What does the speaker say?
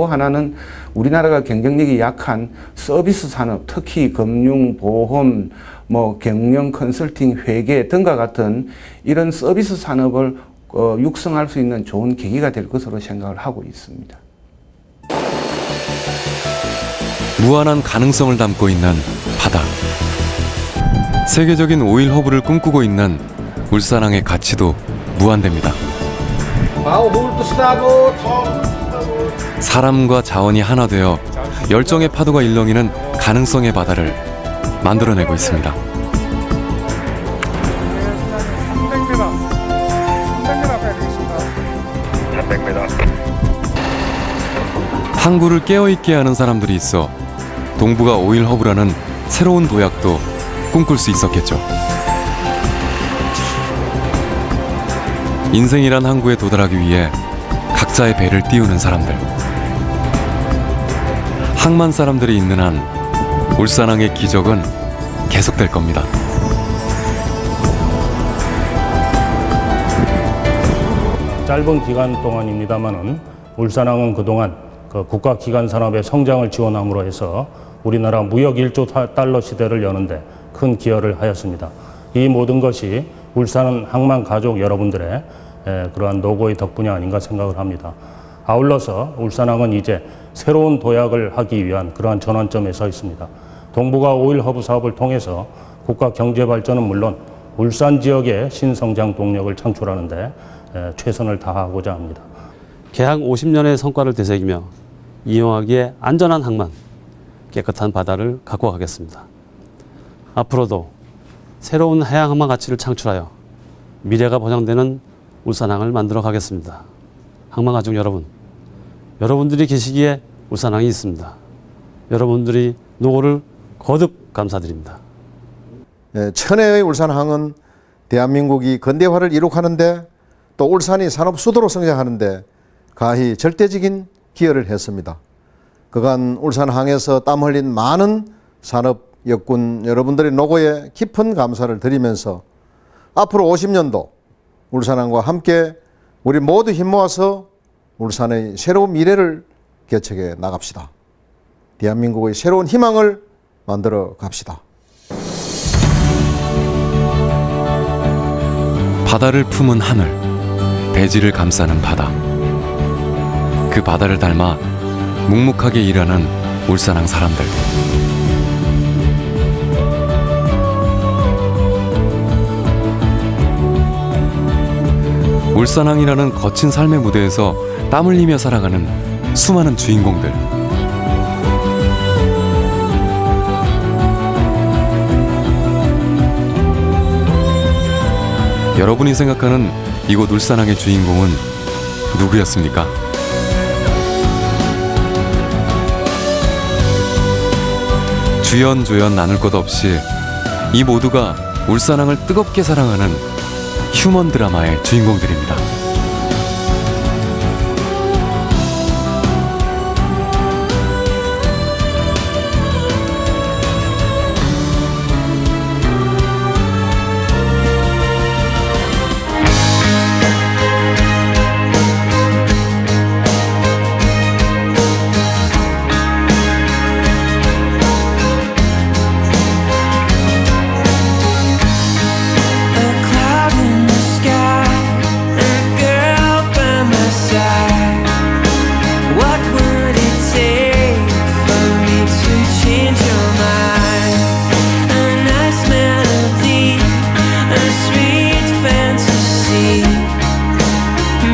또 하나는 우리나라가 경쟁력이 약한 서비스 산업, 특히 금융, 보험, 뭐 경영, 컨설팅, 회계 등과 같은 이런 서비스 산업을 어, 육성할 수 있는 좋은 계기가 될 것으로 생각을 하고 있습니다. 무한한 가능성을 담고 있는 바다. 세계적인 오일 허브를 꿈꾸고 있는 울산항의 가치도 무한됩니다. 사람과 자원이 하나 되어 열정의 파도가 일렁이는 가능성의 바다를 만들어내고 있습니다. 300m. 300m 가야 되겠습니다. 항구를 깨어있게 하는 사람들이 있어 동부가 오일 허브라는 새로운 도약도 꿈꿀 수 있었겠죠. 인생이란 항구에 도달하기 위해 각자의 배를 띄우는 사람들. 항만 사람들이 있는 한 울산항의 기적은 계속될 겁니다. 짧은 기간 동안입니다만은 울산항은 그동안 그 국가 기관 산업의 성장을 지원함으로 해서 우리나라 무역 1조 달러 시대를 여는데 큰 기여를 하였습니다. 이 모든 것이 울산 항만 가족 여러분들의 에, 그러한 노고의 덕분이 아닌가 생각을 합니다. 아울러서 울산항은 이제 새로운 도약을 하기 위한 그러한 전환점에 서 있습니다. 동부가 오일 허브 사업을 통해서 국가 경제 발전은 물론 울산 지역의 신성장 동력을 창출하는데 에, 최선을 다하고자 합니다. 개항 50년의 성과를 되새기며 이용하기에 안전한 항만, 깨끗한 바다를 갖고 가겠습니다. 앞으로도 새로운 해양 항만 가치를 창출하여 미래가 보장되는 울산항을 만들어 가겠습니다. 항만 가족 여러분, 여러분들이 계시기에 울산항이 있습니다. 여러분들이 노고를 거듭 감사드립니다. 예, 천혜의 울산항은 대한민국이 근대화를 이룩하는데 또 울산이 산업 수도로 성장하는데 가히 절대적인 기여를 했습니다. 그간 울산항에서 땀 흘린 많은 산업 역군 여러분들의 노고에 깊은 감사를 드리면서 앞으로 50년도 울산항과 함께 우리 모두 힘 모아서 울산의 새로운 미래를 개척해 나갑시다. 대한민국의 새로운 희망을 만들어 갑시다. 바다를 품은 하늘, 대지를 감싸는 바다. 그 바다를 닮아 묵묵하게 일하는 울산항 사람들. 울산항이라는 거친 삶의 무대에서 땀 흘리며 살아가는 수많은 주인공들. 여러분이 생각하는 이곳 울산항의 주인공은 누구였습니까? 주연 조연 나눌 것 없이 이 모두가 울산항을 뜨겁게 사랑하는 휴먼 드라마의 주인공들입니다.